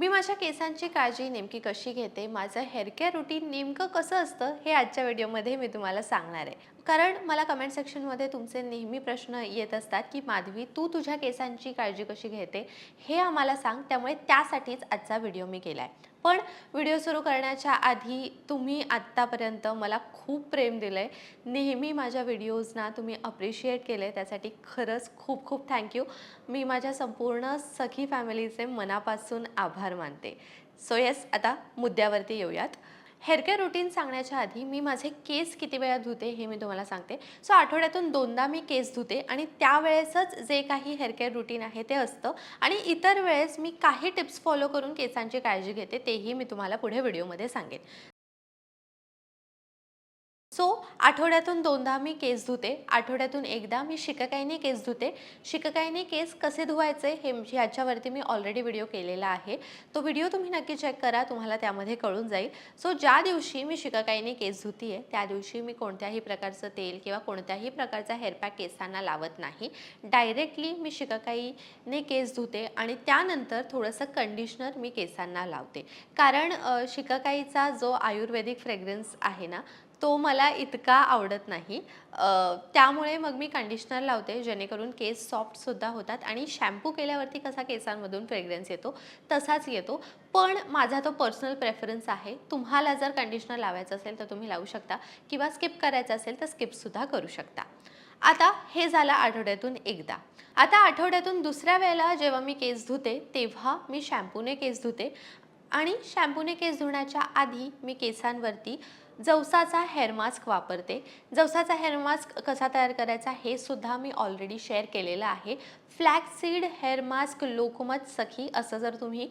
मी माझ्या केसांची काळजी नेमकी कशी घेते? माझं हेअरकेअर रुटीन नेमकं कसं असतं? हे आजच्या व्हिडिओमध्ये मी तुम्हाला सांगणार आहे. कारण मला कमेंट सेक्शनमध्ये तुमचे नेहमी प्रश्न येत असतात की माधवी तू तुझ्या केसांची काळजी कशी घेते? हे आम्हाला सांग. त्यामुळे त्यासाठीच आजचा व्हिडिओ मी केला आहे पण व्हिडिओ सुरू करण्याच्या आधी तुम्ही आत्तापर्यंत मला खूप प्रेम दिलं आहे नेहमी माझ्या व्हिडिओजना तुम्ही अप्रिशिएट केलं आहे त्यासाठी खरंच खूप खूप थँक्यू मी माझ्या संपूर्ण सखी फॅमिलीचे मनापासून आभार मानते. सो येस आता मुद्द्यावरती येऊयात. हेअरकेअर रुटीन सांगण्याच्या आधी मी माझे केस किती वेळा धुते हे मी तुम्हाला सांगते. सो आठवड्यातून दोनदा मी केस धुते आणि त्यावेळेसच जे काही हेअरकेअर रुटीन आहे ते असतं. आणि इतर वेळेस मी काही टिप्स फॉलो करून केसांची काळजी घेते तेही मी तुम्हाला पुढे व्हिडिओमध्ये सांगेन. सो आठवड्यातून दोनदा मी केस धुते आठवड्यातून एकदा मी शिककाईने केस धुते. शिककाईने केस कसे धुवायचे हे ह्याच्यावरती मी ऑलरेडी व्हिडिओ केलेला आहे. तो व्हिडिओ तुम्ही नक्की चेक करा तुम्हाला त्यामध्ये कळून जाईल. सो ज्या दिवशी मी शिकाकाईने केस धुती आहे त्या दिवशी मी कोणत्याही प्रकारचं तेल किंवा कोणत्याही प्रकारचा हेअरपॅक केसांना लावत नाही. डायरेक्टली मी शिकाकाईने केस धुते आणि त्यानंतर थोडंसं कंडिशनर मी केसांना लावते. कारण शिकाकाईचा जो आयुर्वेदिक फ्रेग्रन्स आहे ना तो मला इतका आवडत नाही. त्यामुळे मग मी कंडिशनर लावते जेणेकरून केस सॉफ्टसुद्धा होतात आणि शॅम्पू केल्यावरती कसा केसांमधून फ्रेग्रन्स येतो तसाच येतो. पण माझा तो पर्सनल प्रेफरन्स आहे तुम्हाला जर कंडिशनर लावायचं असेल तर तुम्ही लावू शकता किंवा स्किप करायचं असेल तर स्किपसुद्धा करू शकता. आता हे झालं आठवड्यातून एकदा. आता आठवड्यातून दुसऱ्या वेळेला जेव्हा मी केस धुते तेव्हा मी शॅम्पूने केस धुते आणि शॅम्पूने केस धुण्याच्या आधी मी केसांवरती जवसाचा हेअर मास्क वापरते. जवसाचा हेअर मास्क कसा तयार करायचा हे सुद्धा मी ऑलरेडी शेअर केलेलं आहे. Flaxseed hair mask Lokmat Sakhi असं जर तुम्ही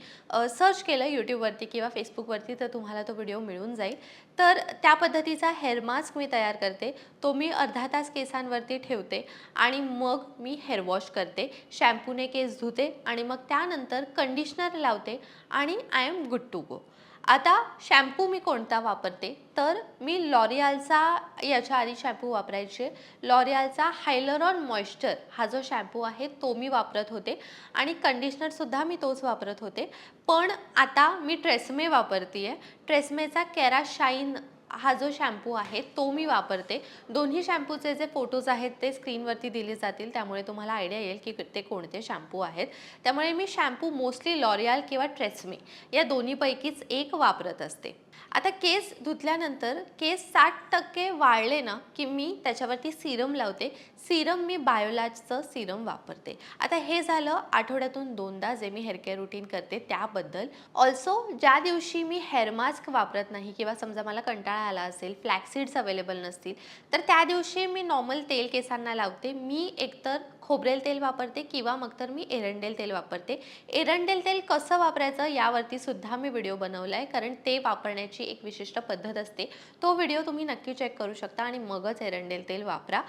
सर्च केलं यूट्यूबवरती किंवा फेसबुकवरती तर तुम्हाला तो व्हिडिओ मिळून जाईल. तर त्या पद्धतीचा हेअर मास्क मी तयार करते. तो मी अर्धा तास केसांवरती ठेवते आणि मग मी हेअर वॉश करते. शॅम्पूने केस धुते आणि मग त्यानंतर कंडिशनर लावते आणि I am good to go आता शॅम्पू मी कोणता वापरते? तर मी लॉरियालचा याच्या आधी शॅम्पू वापरायचे. लॉरियालचा हायलरॉन मॉइश्चर हा जो शॅम्पू आहे तो मी वापरत होते आणि कंडिशनरसुद्धा मी तोच वापरत होते. पण आता मी ट्रेसमे वापरते आहे ट्रेसमेचा कॅरा शाईन हा जो शॅम्पू आहे तो मी वापरते. दोन्ही शॅम्पूचे जे फोटोज आहेत ते स्क्रीनवरती दिले जातील. त्यामुळे तुम्हाला आयडिया येईल की ते कोणते शॅम्पू आहेत. त्यामुळे मी शॅम्पू मोस्टली लॉरियाल किंवा ट्रेसमी या दोन्हीपैकीच एक वापरत असते. आता केस धुतल्यानंतर केस साठ टक्के वाळले ना की मी त्याच्यावरती सिरम लावते. सिरम मी बायोलाजचं सिरम वापरते. आता हे झालं आठवड्यातून दोनदा जे मी हेअरकेअर रुटीन करते त्याबद्दल. ऑल्सो ज्या दिवशी मी हेअर मास्क वापरत नाही किंवा समजा मला कंटाळा आला असेल फ्लॅक्सिड्स अवेलेबल नसतील तर त्या दिवशी मी नॉर्मल तेल केसांना लावते. मी एकतर खोबरेल तेल वापरते किंवा मग तर मी एरंडेल तेल वापरते. एरंडेल तेल कसं वापरायचं यावरती सुद्धा मी व्हिडिओ बनवला आहे कारण ते वापरण्याची एक विशिष्ट पद्धत असते. तो व्हिडिओ तुम्ही नक्की चेक करू शकता आणि मगच एरंडेल तेल वापरा.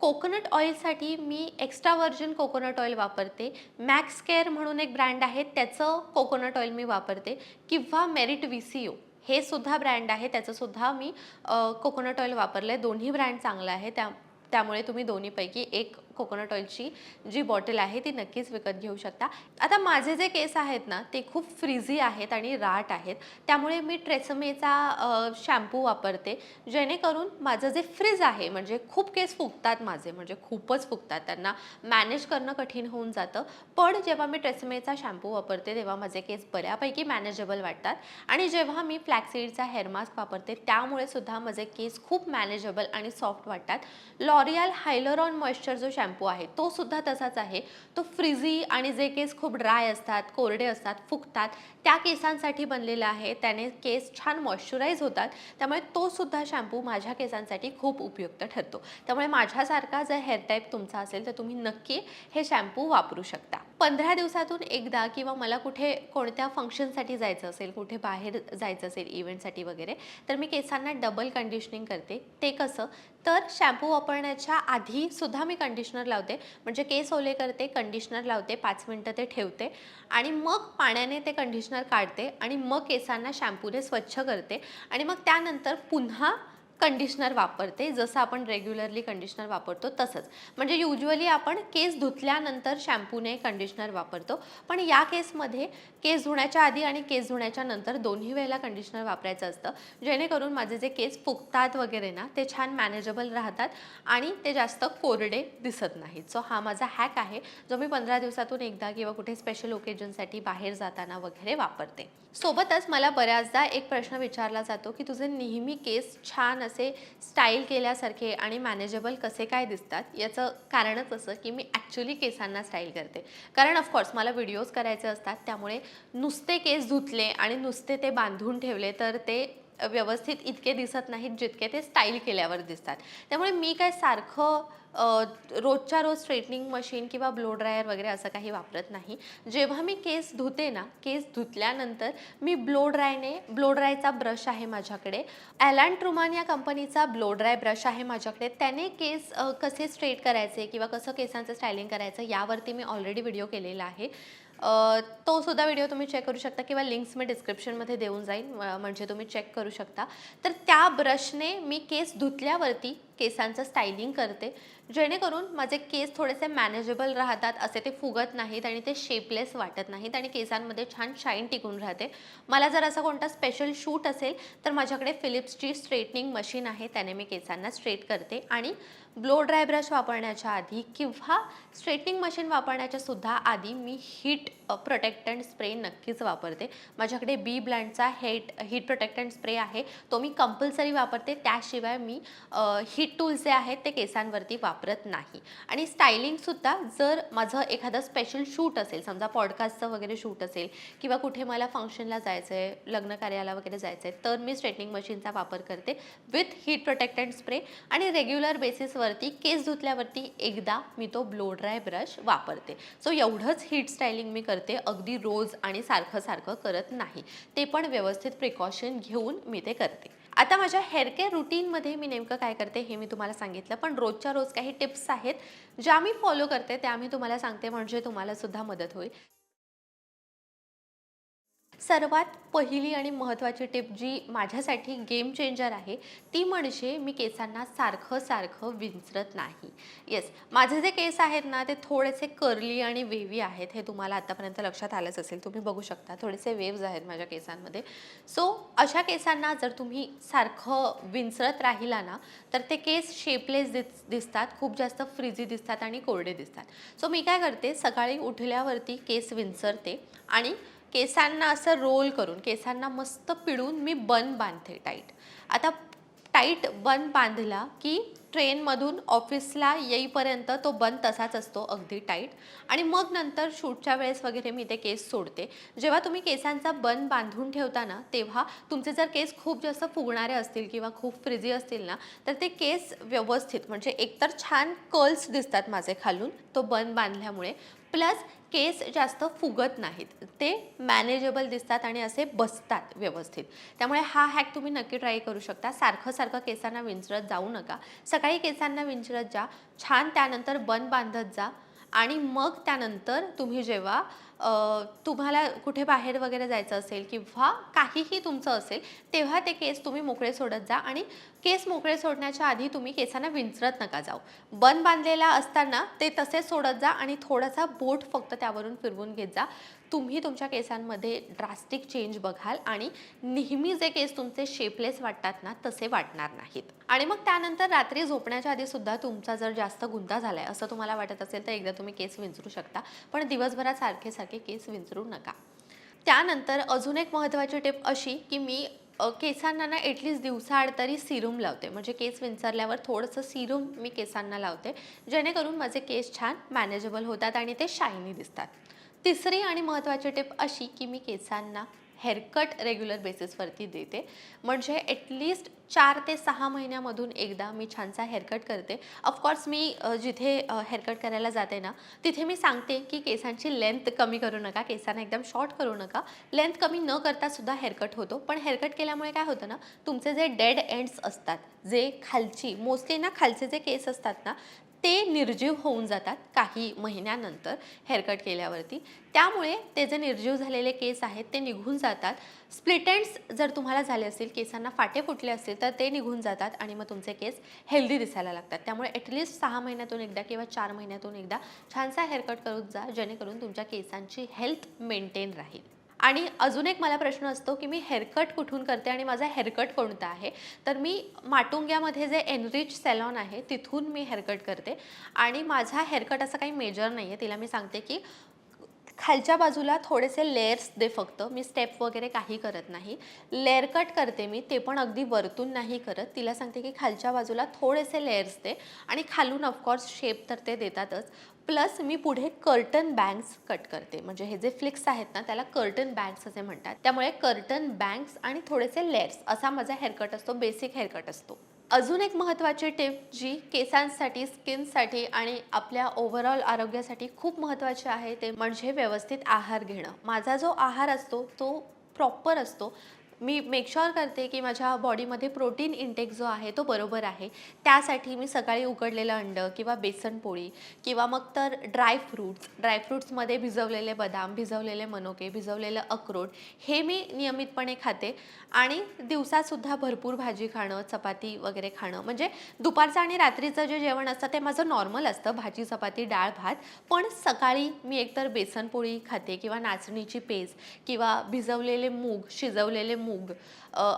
कोकोनट ऑइलसाठी मी एक्स्ट्रा व्हर्जन कोकोनट ऑइल वापरते. मॅक्स केअर म्हणून एक ब्रँड आहे त्याचं कोकोनट ऑइल मी वापरते. किंवा मेरिट व्ही सी ओ हे सुद्धा ब्रँड आहे त्याचंसुद्धा मी कोकोनट ऑइल वापरलं आहे दोन्ही ब्रँड चांगलं आहे त्या त्यामुळे तुम्ही दोन्हीपैकी एक कोकोनट ऑइलची जी बॉटल आहे ती नक्कीच विकत घेऊ शकता. आता माझे जे केस आहेत ना ते खूप फ्रीझी आहेत आणि राट आहेत. त्यामुळे मी ट्रेसमेचा शॅम्पू वापरते. जेणेकरून माझं जे फ्रीज आहे म्हणजे खूप केस फुगतात माझे म्हणजे खूपच फुगतात. त्यांना मॅनेज करणं कठीण होऊन जातं. पण जेव्हा मी ट्रेसमेचा शॅम्पू वापरते तेव्हा माझे केस बऱ्यापैकी मॅनेजेबल वाटतात. आणि जेव्हा मी फ्लॅक्सीडचा हेअर मास्क वापरते त्यामुळे सुद्धा माझे केस खूप मॅनेजेबल आणि सॉफ्ट वाटतात. लॉरियल हायलरॉन मॉइश्चर जो शॅम्पू शॅम्पू आहे तो सुद्धा तसाच आहे. तो फ्रिझी आणि जे केस खूप ड्राय असतात कोरडे असतात फुगतात त्या केसांसाठी बनलेला आहे. त्याने केस छान मॉइश्चराईज होतात. त्यामुळे तो सुद्धा शॅम्पू माझ्या केसांसाठी खूप उपयुक्त ठरतो. त्यामुळे माझ्यासारखा जर हेअर टाईप तुमचा असेल तर तुम्ही नक्की हे शॅम्पू वापरू शकता. पंधरा दिवसातून एकदा किंवा मला कुठे कोणत्या फंक्शनसाठी जायचं असेल कुठे बाहेर जायचं असेल इव्हेंटसाठी वगैरे तर मी केसांना डबल कंडिशनिंग करते. ते कसं? तर शॅम्पू वापरण्याच्या आधी सुद्धा मी कंडिशनर लावते. म्हणजे केस ओले करते कंडिशनर लावते पाच मिनटं ते ठेवते. आणि मग पाण्याने ते कंडिशनर काढते आणि मग केसांना शॅम्पूने स्वच्छ करते. आणि मग त्यानंतर पुन्हा कंडिशनर वापरते. जसं आपण रेग्युलरली कंडिशनर वापरतो तसंच. म्हणजे युजली आपण केस धुतल्यानंतर शॅम्पूने कंडिशनर वापरतो. पण या केसमध्ये केस धुण्याच्या आधी आणि केस धुण्याच्या नंतर दोन्ही वेळेला कंडिशनर वापरायचं असतं. जेणेकरून माझे जे केस फुगतात वगैरे ना ते छान मॅनेजेबल राहतात आणि ते जास्त कोरडे दिसत नाहीत. सो हा माझा हॅक आहे जो मी पंधरा दिवसातून एकदा किंवा कुठे स्पेशल ओकेजनसाठी बाहेर जाताना वगैरे वापरते. सोबतच मला बऱ्याचदा एक प्रश्न विचारला जातो की तुझे नेहमी केस छान असे स्टाईल केल्यासारखे आणि मॅनेजेबल कसे काय दिसतात? याचं कारणच असं की मी ॲक्च्युली केसांना स्टाईल करते. कारण ऑफकोर्स मला व्हिडिओज करायचे असतात त्यामुळे नुसते केस धुतले आणि नुसते ते बांधून ठेवले तर ते व्यवस्थित इतके दिसत नाहीत जितके ते स्टाईल केल्यावर दिसतात. त्यामुळे मी काय सारखं रोजच्या रोज स्ट्रेटनिंग मशीन किंवा ब्लो ड्रायर वगैरे असं काही वापरत नाही. जेव्हा मी केस धुते ना केस धुतल्यानंतर मी ब्लो ड्रायने ब्लो ड्रायचा ब्रश आहे माझ्याकडे. ॲलान ट्रुमान या कंपनीचा ब्लो ड्राय ब्रश आहे माझ्याकडे. त्याने केस कसे स्ट्रेट करायचे किंवा कसं केसांचं स्टायलिंग करायचं यावरती मी ऑलरेडी व्हिडिओ केलेला आहे. तो सुद्धा व्हिडिओ तुम्ही चेक करू शकता किंवा लिंक्स मी डिस्क्रिप्शनमध्ये देऊन जाईन म्हणजे तुम्ही चेक करू शकता. तर त्या ब्रशने मी केस धुतल्यावरती केसांचं स्टायलिंग करते. जेणेकरून माझे केस थोडेसे मॅनेजेबल राहतात असे ते फुगत नाहीत आणि ते शेपलेस वाटत नाहीत आणि केसांमध्ये छान शाईन टिकून राहते. मला जर असा कोणता स्पेशल शूट असेल तर माझ्याकडे फिलिप्सची स्ट्रेटनिंग मशीन आहे त्याने मी केसांना स्ट्रेट करते. आणि ब्लो ड्राय ब्रश वापरण्याच्या आधी किंवा स्ट्रेटनिंग मशीन वापरण्याच्या सुद्धा आधी मी हीट प्रोटेक्टंट स्प्रे नक्कीच वापरते. माझ्याकडे बी ब्लँडचा हेट हीट प्रोटेक्टंट स्प्रे आहे. तो मी कंपल्सरी वापरते. त्याशिवाय मी हीट टूल्स जे आहेत ते केसांवरती वापरत नाही. आणि स्टायलिंगसुद्धा जर माझं एखादं स्पेशल शूट असेल समजा पॉडकास्टचं वगैरे शूट असेल किंवा कुठे मला फंक्शनला जायचं आहे लग्न कार्याला वगैरे जायचं आहे तर मी स्ट्रेटनिंग मशीनचा वापर करते विथ हीट प्रोटेक्टंट स्प्रे आणि रेग्युलर बेसिसवरती केस धुतल्यावरती एकदा मी तो ब्लो ड्राय ब्रश वापरते. सो एवढंच हीट स्टायलिंग मी करते अगदी रोज आणि सारखं सारखं करत नाही. ते पण व्यवस्थित प्रिकॉशन घेऊन मी ते करते. आता माझ्या हेअर केअर रुटीनमध्ये मी नेमकं काय करते हे मी तुम्हाला सांगितलं पण रोजच्या रोज काही टिप्स आहेत ज्या मी फॉलो करते त्या मी तुम्हाला सांगते म्हणजे तुम्हाला सुद्धा मदत होईल. सर्वात पहिली आणि महत्त्वाची टिप जी माझ्यासाठी गेम चेंजर आहे ती म्हणजे मी केसांना सारखं सारखं विंचरत नाही. येस माझे जे केस आहेत ना ते थोडेसे कर्ली आणि वेवी आहेत हे तुम्हाला आतापर्यंत लक्षात आलंच असेल. तुम्ही बघू शकता थोडेसे वेव्ज आहेत माझ्या केसांमध्ये. सो अशा केसांना जर तुम्ही सारखं विंचरत राहिला ना तर ते केस शेपलेस दिस दिसतात खूप जास्त फ्रिजी दिसतात आणि कोरडे दिसतात. सो मी काय करते सकाळी उठल्यावरती केस विंचरते आणि केसांना असं रोल करून केसांना मस्त पिळून मी बन बांधते टाईट आता टाईट बन बांधला की ट्रेनमधून ऑफिसला येईपर्यंत तो बंद तसाच असतो अगदी टाईट. आणि मग नंतर शूटच्या वेळेस वगैरे मी ते केस सोडते. जेव्हा तुम्ही केसांचा बन बांधून ठेवता ना तेव्हा तुमचे जर केस खूप जास्त फुगणारे असतील किंवा खूप फ्रिजी असतील ना तर ते केस व्यवस्थित म्हणजे एकतर छान कर्ल्स दिसतात माझे खालून तो बन बांधल्यामुळे. प्लस केस जास्त फुगत नाहीत. ते मॅनेजेबल दिसतात आणि असे बसतात व्यवस्थित. त्यामुळे हा हॅक तुम्ही नक्की ट्राय करू शकता. सारखं सारखं केसांना विंचरत जाऊ नका. सकाळी केसांना विंचरत जा छान त्यानंतर बन बांधत जा आणि मग त्यानंतर तुम्ही जेव्हा तुम्हाला कुठे बाहेर वगैरे जायचं असेल किंवा काहीही तुमचं असेल तेव्हा ते केस तुम्ही मोकळे सोडत जा आणि केस मोकळे सोडण्याच्या आधी तुम्ही केसांना विंचरत नका जाऊ. बन बांधलेला असताना ते तसेच सोडत जा आणि थोडासा बोट फक्त त्यावरून फिरवून घेत जा. तुम्ही तुमच्या केसांमध्ये ड्रास्टिक चेंज बघाल आणि नेहमी जे केस तुमचे शेपलेस वाटतात ना तसे वाटणार नाहीत. आणि मग त्यानंतर रात्री झोपण्याच्या आधी सुद्धा तुमचा जर जास्त गुंता झालाय असं तुम्हाला वाटत असेल तर एकदा तुम्ही केस विंचरू शकता. पण दिवसभरात सारखे सारखे केस विंचरू नका. त्यानंतर अजून एक महत्त्वाची टिप अशी की मी केसांना ना एटलीस्ट दिवसाआड तरी सिरूम लावते. म्हणजे केस विंचरल्यावर थोडंसं सिरूम मी केसांना लावते. जेणेकरून माझे केस छान मॅनेजेबल होतात आणि ते शायनी दिसतात. तिसरी आणि महत्त्वाची टिप अशी की मी केसांना हेअरकट रेग्युलर बेसिसवरती देते. म्हणजे ॲटलिस्ट चार ते सहा महिन्यामधून एकदा मी छानसा हेअरकट करते. ऑफकोर्स मी जिथे हेअरकट करायला जाते ना तिथे मी सांगते की केसांची लेंथ कमी करू नका केसांना एकदम शॉर्ट करू नका. लेंथ कमी न करता सुद्धा हेअरकट होतो. पण हेअरकट केल्यामुळे काय होतं ना तुमचे जे डेड एंड्स असतात जे खालची मोस्टली ना खालचे जे केस असतात ना ते निर्जीव होऊन जातात काही महिन्यानंतर हेअरकट केल्यावरती. त्यामुळे ते जे निर्जीव झालेले केस आहेत ते निघून जातात. स्प्लिटेंड्स जर तुम्हाला झाले असतील केसांना फाटे फुटले असतील तर ते निघून जातात आणि मग तुमचे केस हेल्दी दिसायला लागतात. त्यामुळे ॲटलिस्ट सहा महिन्यातून एकदा किंवा चार महिन्यातून एकदा छानसा हेअरकट करून जा जेणेकरून तुमच्या केसांची हेल्थ मेंटेन राहील. आणि अजून एक मला प्रश्न असतो की मी हेअरकट कुठून करते आणि माझा हेअरकट कोणता आहे? तर मी माटुंग्यामध्ये जे एनरिच सॅलॉन आहे तिथून मी हेअरकट करते. आणि माझा हेअरकट असा काही मेजर नाही आहे तिला मी सांगते की खालच्या बाजूला थोडेसे लेअर्स दे फक्त. मी स्टेप वगैरे काही करत नाही. लेअर कट करते मी ते पण अगदी वरतून नाही करत. तिला सांगते की खालच्या बाजूला थोडेसे लेअर्स दे. आणि खालून ऑफकोर्स शेप तर ते देतातच. प्लस मी पुढे कर्टन बँग्स कट करते. म्हणजे हे जे फ्लिक्स आहेत ना त्याला कर्टन बँग्स असे म्हणतात. त्यामुळे कर्टन बँग्स आणि थोडेसे लेअर्स असा माझा हेअरकट असतो बेसिक हेअरकट असतो. अजून एक महत्त्वाची टिप जी केसांसाठी स्किनसाठी आणि आपल्या ओव्हरऑल आरोग्यासाठी खूप महत्त्वाची आहे ते म्हणजे व्यवस्थित आहार घेणं. माझा जो आहार असतो तो प्रॉपर असतो. मी मेकशॉर करते की माझ्या बॉडीमध्ये प्रोटीन इंटेक जो आहे तो बरोबर आहे. त्यासाठी मी सकाळी उकडलेलं अंड किंवा बेसन पोळी किंवा मग तर ड्राय फ्रूट्स ड्रायफ्रूट्समध्ये भिजवलेले बदाम भिजवलेले मनोके भिजवलेलं अक्रोड हे मी नियमितपणे खाते. आणि दिवसातसुद्धा भरपूर भाजी खाणं चपाती वगैरे खाणं म्हणजे दुपारचं आणि रात्रीचं जे जेवण असतं ते माझं नॉर्मल असतं भाजी चपाती डाळ भात. पण सकाळी मी एकतर बेसन पोळी खाते किंवा नाचणीची पेज किंवा भिजवलेले मूग शिजवलेले मूग मूग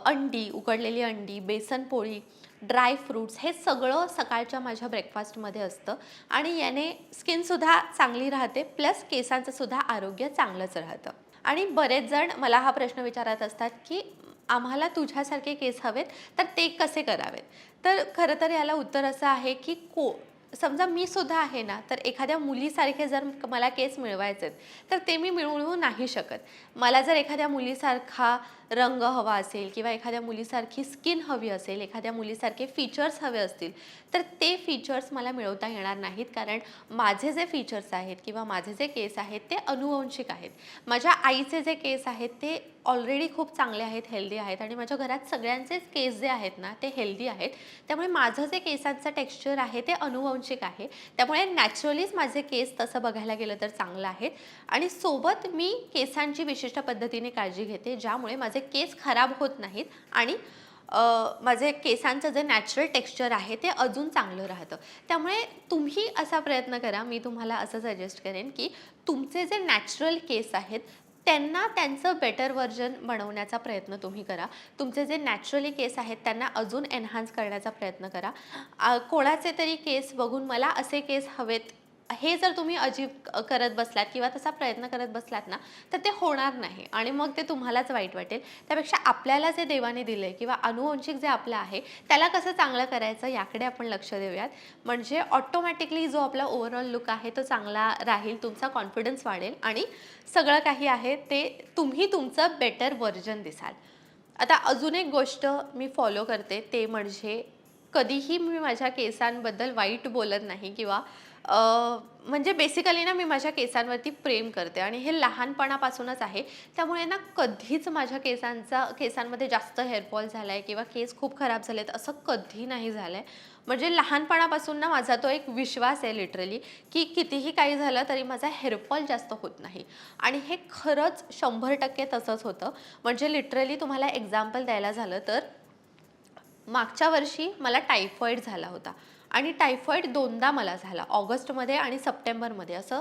अंडी उकडलेली अंडी बेसन पोळी ड्राय फ्रूट्स हे सगळं सकाळच्या माझ्या ब्रेकफास्टमध्ये असतं आणि याने स्किनसुद्धा चांगली राहते प्लस केसांचंसुद्धा आरोग्य चांगलंच राहतं. आणि बरेच जण मला हा प्रश्न विचारत असतात की आम्हाला तुझ्यासारखे केस हवेत? तर ते कसे करावेत? तर खरं तर याला उत्तर असं आहे की को समजा मी सुद्धा आहे ना तर एखाद्या मुलीसारखे जर मला केस मिळवायचे तर ते मी मिळवू नाही शकत. मला जर एखाद्या मुलीसारखा रंग हवा असेल किंवा एखाद्या मुलीसारखी स्किन हवी असेल एखाद्या मुलीसारखे फीचर्स हवे असतील तर ते फीचर्स मला मिळवता येणार नाहीत. कारण माझे जे फीचर्स आहेत किंवा माझे जे केस आहेत ते अनुवंशिक आहेत. माझ्या आईचे जे केस आहेत ते ऑलरेडी खूप चांगले आहेत हेल्दी आहेत आणि माझ्या घरात सगळ्यांचेच केस जे आहेत ना ते हेल्दी आहेत. त्यामुळे माझं जे केसांचं टेक्स्चर आहे ते अनुवंशिक आहे. त्यामुळे नॅचरलीच माझे केस तसं बघायला गेलं तर चांगलं आहेत. आणि सोबत मी केसांची विशिष्ट पद्धतीने काळजी घेते ज्यामुळे माझे केस खराब होत नाहीत आणि माझे केसांचं जे नॅचरल टेक्स्चर आहे ते अजून चांगलं राहतं. त्यामुळे तुम्ही असा प्रयत्न करा. मी तुम्हाला असं सजेस्ट करेन की तुमचे जे नॅचरल केस आहेत त्यांना त्यांचं बेटर व्हर्जन बनवण्याचा प्रयत्न तुम्ही करा. तुमचे जे नॅचरली केस आहेत त्यांना अजून एन्हान्स करण्याचा प्रयत्न करा. कोणाचे तरी केस बघून मला असे केस हवेत हे जर तुम्ही अजीब करत बसलात किंवा तसा प्रयत्न करत बसलात ना तर ते होणार नाही. आणि मग ते तुम्हालाच वाईट वाटेल. त्यापेक्षा आपल्याला जे देवाने दिलं आहे किंवा अनुवंशिक जे आपलं आहे त्याला कसं चांगलं करायचं याकडे आपण लक्ष देऊयात. म्हणजे ऑटोमॅटिकली जो आपला ओव्हरऑल लुक आहे तो चांगला राहील तुमचा कॉन्फिडन्स वाढेल आणि सगळं काही आहे ते तुम्ही तुमचं बेटर व्हर्जन दिसाल. आता अजून एक गोष्ट मी फॉलो करते ते म्हणजे कधीही मी माझ्या केसांबद्दल वाईट बोलत नाही किंवा म्हणजे बेसिकली ना मी माझ्या केसांवरती प्रेम करते आणि हे लहानपणापासूनच आहे. त्यामुळे ना कधीच माझ्या केसांचा केसांमध्ये जास्त हेअरफॉल झाला आहे किंवा केस खूप खराब झाले आहेत असं कधी नाही झालं आहे म्हणजे लहानपणापासून ना माझा तो एक विश्वास आहे लिटरली की कितीही काही झालं तरी माझा हेअरफॉल जास्त होत नाही. आणि हे खरंच शंभर टक्के तसंच होतं. म्हणजे लिटरली तुम्हाला एक्झाम्पल द्यायला झालं तर मागच्या वर्षी मला टायफॉईड झाला होता. आणि टायफॉईड दोनदा मला झाला. ऑगस्टमध्ये आणि सप्टेंबरमध्ये असं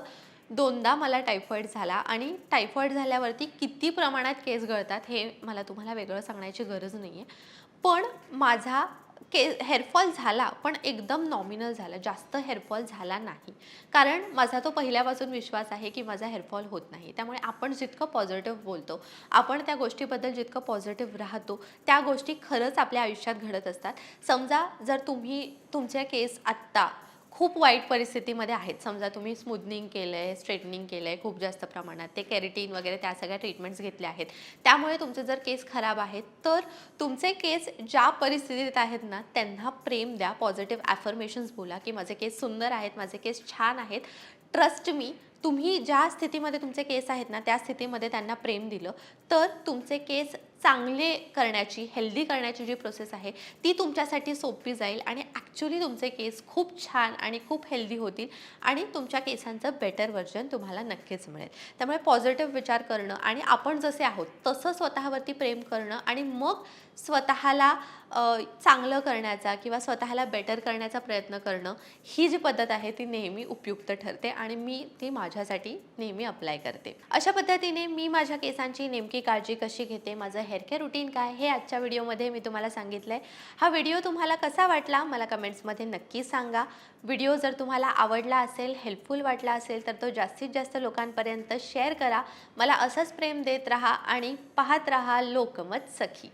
दोनदा मला टायफॉईड झाला. आणि टायफॉईड झाल्यावरती किती प्रमाणात केस गळतात हे मला तुम्हाला वेगळं सांगण्याची गरज नाही आहे पण माझा के हेअरफॉल झाला पण एकदम नॉमिनल झाला. जास्त हेअरफॉल झाला नाही. कारण माझा तो पहिल्यापासून विश्वास आहे की माझा हेअरफॉल होत नाही. त्यामुळे आपण जितकं पॉझिटिव्ह बोलतो आपण त्या गोष्टीबद्दल जितकं पॉझिटिव्ह राहतो त्या गोष्टी खरंच आपल्या आयुष्यात घडत असतात. समजा जर तुम्ही तुमचे केस आत्ता खूप वाईट परिस्थितीमध्ये आहेत. समजा तुम्ही स्मूदनिंग केलं आहे स्ट्रेटनिंग केलं आहे खूप जास्त प्रमाणात. ते कॅरेटीन वगैरे त्या सगळ्या ट्रीटमेंट्स घेतल्या आहेत. त्यामुळे तुमचे जर केस खराब आहेत तर तुमचे केस ज्या परिस्थितीत आहेत ना त्यांना प्रेम द्या पॉझिटिव्ह ॲफर्मेशन्स बोला की माझे केस सुंदर आहेत माझे केस छान आहेत. ट्रस्ट मी तुम्ही ज्या स्थितीमध्ये तुमचे केस आहेत ना त्या स्थितीमध्ये त्यांना प्रेम दिलं तर तुमचे केस चांगले करण्याची हेल्दी करण्याची जी प्रोसेस आहे ती तुमच्यासाठी सोपी जाईल आणि ॲक्च्युली तुमचे केस खूप छान आणि खूप हेल्दी होतील आणि तुमच्या केसांचं बेटर व्हर्जन तुम्हाला नक्कीच मिळेल. त्यामुळे पॉझिटिव्ह विचार करणं आणि आपण जसे आहोत तसं स्वतःवरती प्रेम करणं आणि मग स्वतःला चांगलं करण्याचा किंवा स्वतःला बेटर करण्याचा प्रयत्न करणं ही जी पद्धत आहे ती नेहमी उपयुक्त ठरते आणि मी ती माझ्यासाठी नेहमी अप्लाय करते. अशा पद्धतीने मी माझ्या केसांची नेमकी काळजी कशी घेते माझं हेअर केअर रुटीन काय हे आजच्या व्हिडिओमध्ये मी तुम्हाला सांगितलं आहे हा व्हिडिओ तुम्हाला कसा वाटला मला कमेंट्समध्ये नक्की सांगा. व्हिडिओ जर तुम्हाला आवडला असेल हेल्पफुल वाटला असेल तर तो जास्तीत जास्त लोकांपर्यंत शेअर करा. मला असंच प्रेम देत राहा आणि पाहत राहा लोकमत सखी.